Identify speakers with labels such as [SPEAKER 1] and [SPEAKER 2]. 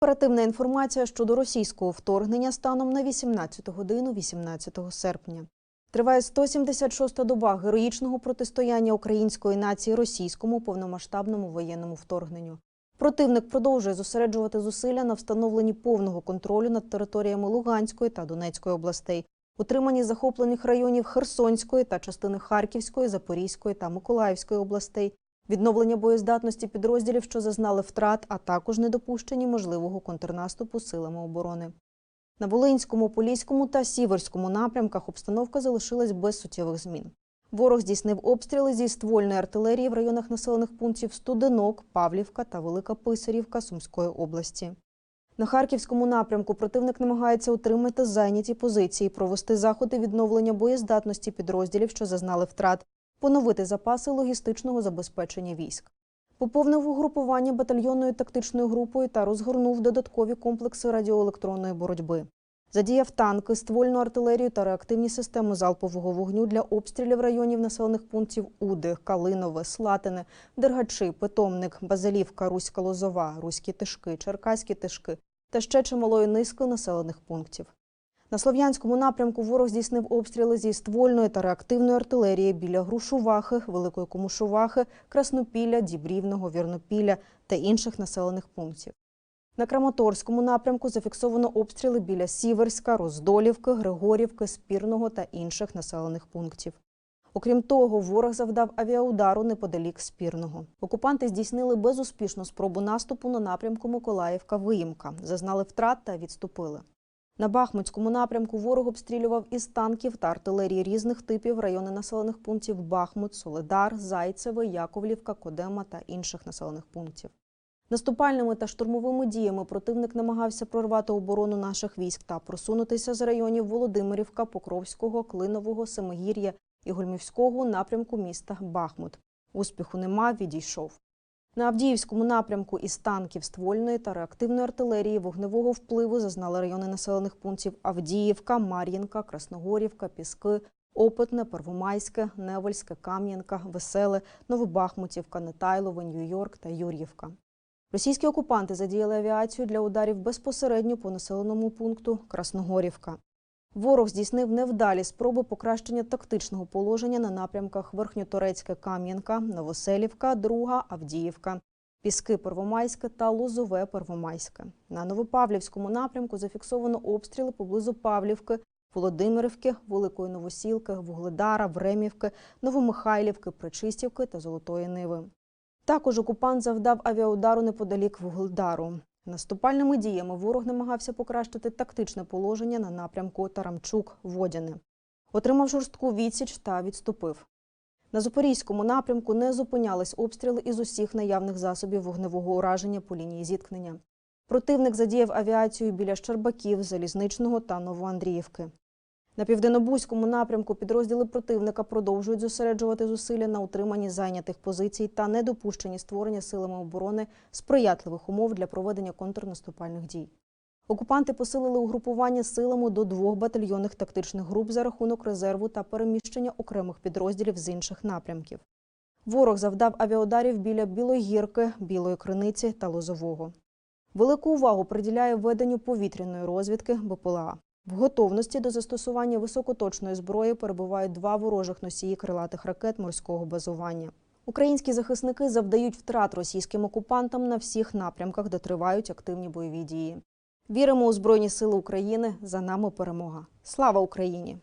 [SPEAKER 1] Оперативна інформація щодо російського вторгнення станом на 18 годину 18 серпня. Триває 176-та доба героїчного протистояння української нації російському повномасштабному воєнному вторгненню. Противник продовжує зосереджувати зусилля на встановленні повного контролю над територіями Луганської та Донецької областей, утриманні захоплених районів Херсонської та частини Харківської, Запорізької та Миколаївської областей, відновлення боєздатності підрозділів, що зазнали втрат, а також недопущенні можливого контрнаступу силами оборони. На Волинському, Поліському та Сіверському напрямках обстановка залишилась без суттєвих змін. Ворог здійснив обстріли зі ствольної артилерії в районах населених пунктів Студенок, Павлівка та Велика Писарівка Сумської області. На Харківському напрямку противник намагається утримати зайняті позиції, провести заходи відновлення боєздатності підрозділів, що зазнали втрат, поновити запаси логістичного забезпечення військ. Поповнив угрупування батальйонною тактичною групою та розгорнув додаткові комплекси радіоелектронної боротьби. Задіяв танки, ствольну артилерію та реактивні системи залпового вогню для обстрілів районів населених пунктів Уди, Калинове, Слатине, Дергачі, Питомник, Базалівка, Руська Лозова, Руські Тишки, Черкаські Тишки та ще чималої низки населених пунктів. На Слов'янському напрямку ворог здійснив обстріли зі ствольної та реактивної артилерії біля Грушувахи, Великої Комушувахи, Краснопілля, Дібрівного, Вірнопілля та інших населених пунктів. На Краматорському напрямку зафіксовано обстріли біля Сіверська, Роздолівки, Григорівки, Спірного та інших населених пунктів. Окрім того, ворог завдав авіаудару неподалік Спірного. Окупанти здійснили безуспішну спробу наступу на напрямку Миколаївка-Виїмка, зазнали втрат та відступили. На Бахмутському напрямку ворог обстрілював із танків та артилерії різних типів райони населених пунктів Бахмут, Соледар, Зайцеве, Яковлівка, Кодема та інших населених пунктів. Наступальними та штурмовими діями противник намагався прорвати оборону наших військ та просунутися з районів Володимирівка, Покровського, Клинового, Семигір'я і Гольмівського напрямку міста Бахмут. Успіху нема, відійшов. На Авдіївському напрямку із танків ствольної та реактивної артилерії вогневого впливу зазнали райони населених пунктів Авдіївка, Мар'їнка, Красногорівка, Піски, Опитне, Первомайське, Невельське, Кам'янка, Веселе, Новобахмутівка, Нетайлове, Нью-Йорк та Юр'ївка. Російські окупанти задіяли авіацію для ударів безпосередньо по населеному пункту Красногорівка. Ворог здійснив невдалі спроби покращення тактичного положення на напрямках Верхньоторецьке Кам'янка, Новоселівка, Друга, Авдіївка, Піски Первомайське та Лозове Первомайське. На Новопавлівському напрямку зафіксовано обстріли поблизу Павлівки, Володимирівки, Великої Новосілки, Вугледара, Времівки, Новомихайлівки, Причистівки та Золотої Ниви. Також окупант завдав авіаудару неподалік Вугледару. Наступальними діями ворог намагався покращити тактичне положення на напрямку Тарамчук-Водяне. Отримав жорстку відсіч та відступив. На Запорізькому напрямку не зупинялись обстріли із усіх наявних засобів вогневого ураження по лінії зіткнення. Противник задіяв авіацію біля Щербаків, Залізничного та Новоандріївки. На південнобузькому напрямку підрозділи противника продовжують зосереджувати зусилля на утриманні зайнятих позицій та недопущенні створення силами оборони сприятливих умов для проведення контрнаступальних дій. Окупанти посилили угрупування силами до двох батальйонних тактичних груп за рахунок резерву та переміщення окремих підрозділів з інших напрямків. Ворог завдав авіаударів біля Білогірки, Білої Криниці та Лозового. Велику увагу приділяє веденню повітряної розвідки БПЛА. В готовності до застосування високоточної зброї перебувають два ворожих носії крилатих ракет морського базування. Українські захисники завдають втрат російським окупантам на всіх напрямках, де тривають активні бойові дії. Віримо у Збройні Сили України. За нами перемога. Слава Україні!